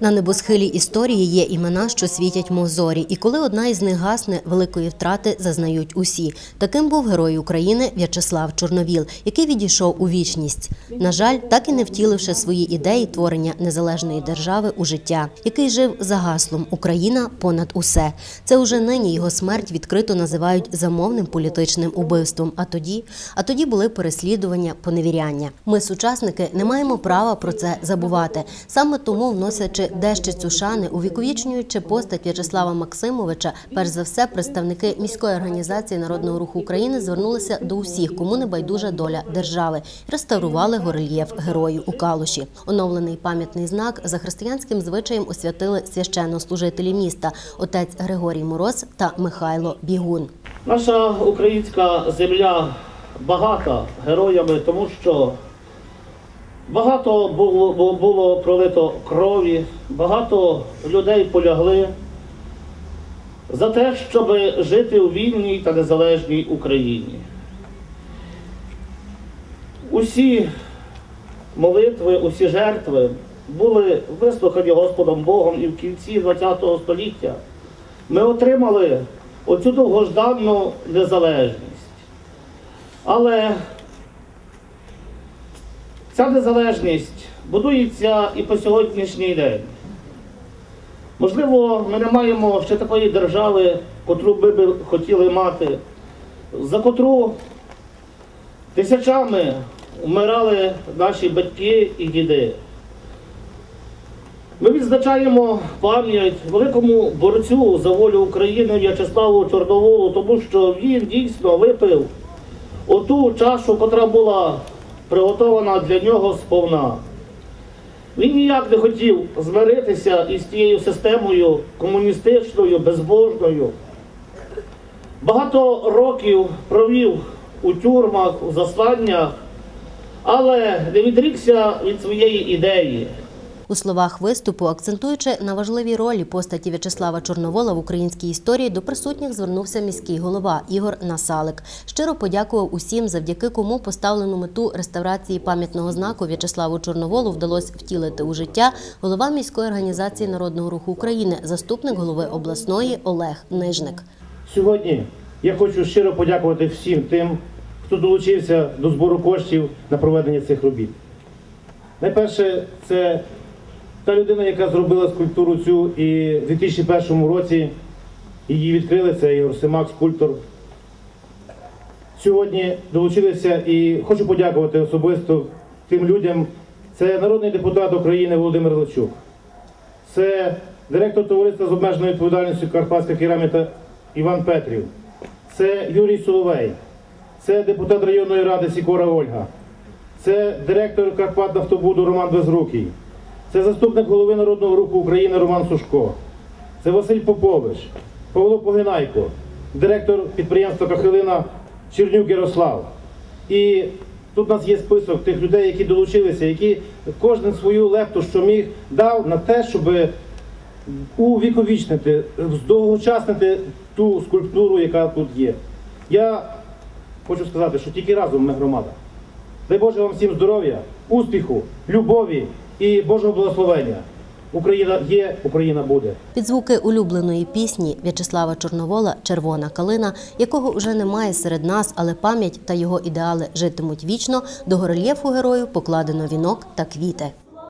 На небосхилі історії є імена, що світять мов зорі, і коли одна із них гасне, великої втрати зазнають усі. Таким був герой України В'ячеслав Чорновіл, який відійшов у вічність. На жаль, так і не втіливши свої ідеї творення незалежної держави у життя, який жив за гаслом Україна понад усе. Це уже нині його смерть відкрито називають замовним політичним убивством. А тоді, а тоді були переслідування, поневіряння. Ми, сучасники, не маємо права про це забувати. Саме тому, вносячи дещицю шани, увіковічнюючи постать В'ячеслава Максимовича, перш за все, представники міської організації народного руху України звернулися до усіх, кому не байдужа доля держави, реставрували горельєф герою у Калуші. Оновлений пам'ятний знак за християнським звичаєм освятили священнослужителі міста отець Григорій Мороз та Михайло Бігун. Наша українська земля багата героями, тому що багато було, було пролито крові, багато людей полягли за те, щоб жити у вільній та незалежній Україні. Усі молитви, усі жертви були вислухані Господом Богом і в кінці ХХ століття ми отримали оцю довгожданну незалежність. Але ця незалежність будується і по сьогоднішній день. Можливо, ми не маємо ще такої держави, котру ми би хотіли мати, за котру тисячами вмирали наші батьки і діди. Ми відзначаємо пам'ять великому борцю за волю України В'ячеславу Чорноволу, тому що він дійсно випив оту чашу, котра була приготована для нього сповна. Він ніяк не хотів змиритися із тією системою комуністичною, безбожною. Багато років провів у тюрмах, у засланнях, але не відрікся від своєї ідеї. У словах виступу, акцентуючи на важливій ролі постаті В'ячеслава Чорновола в українській історії, до присутніх звернувся міський голова Ігор Насалик. Щиро подякував усім, завдяки кому поставлену мету реставрації пам'ятного знаку В'ячеславу Чорноволу вдалося втілити у життя голова міської організації народного руху України, заступник голови обласної Олег Нижник. Сьогодні я хочу щиро подякувати всім тим, хто долучився до збору коштів на проведення цих робіт. Найперше, це та людина, яка зробила скульптуру цю і в 2001 році її відкрили, це Ігор Семак, скульптор. Сьогодні долучилися і хочу подякувати особисто тим людям. Це народний депутат України Володимир Личук. Це директор товариства з обмеженою відповідальністю Карпатська кераміка Іван Петрів. Це Юрій Соловей. Це депутат районної ради Сікора Ольга. Це директор Карпатнафтобуду Роман Безрукий. Це заступник голови Народного руху України Роман Сушко. Це Василь Попович, Павло Погинайко, директор підприємства Кахилина Чернюк Ярослав. І тут у нас є список тих людей, які долучилися, які кожен свою лепту, що міг, дав на те, щоб увіковічнити, здовгочаснити ту скульптуру, яка тут є. Я хочу сказати, що тільки разом ми громада. Дай Боже вам всім здоров'я, успіху, любові і Божого благословення. Україна є, Україна буде. Під звуки улюбленої пісні В'ячеслава Чорновола Червона калина, якого вже немає серед нас, але пам'ять та його ідеали житимуть вічно. До горельєфу герою покладено вінок та квіти.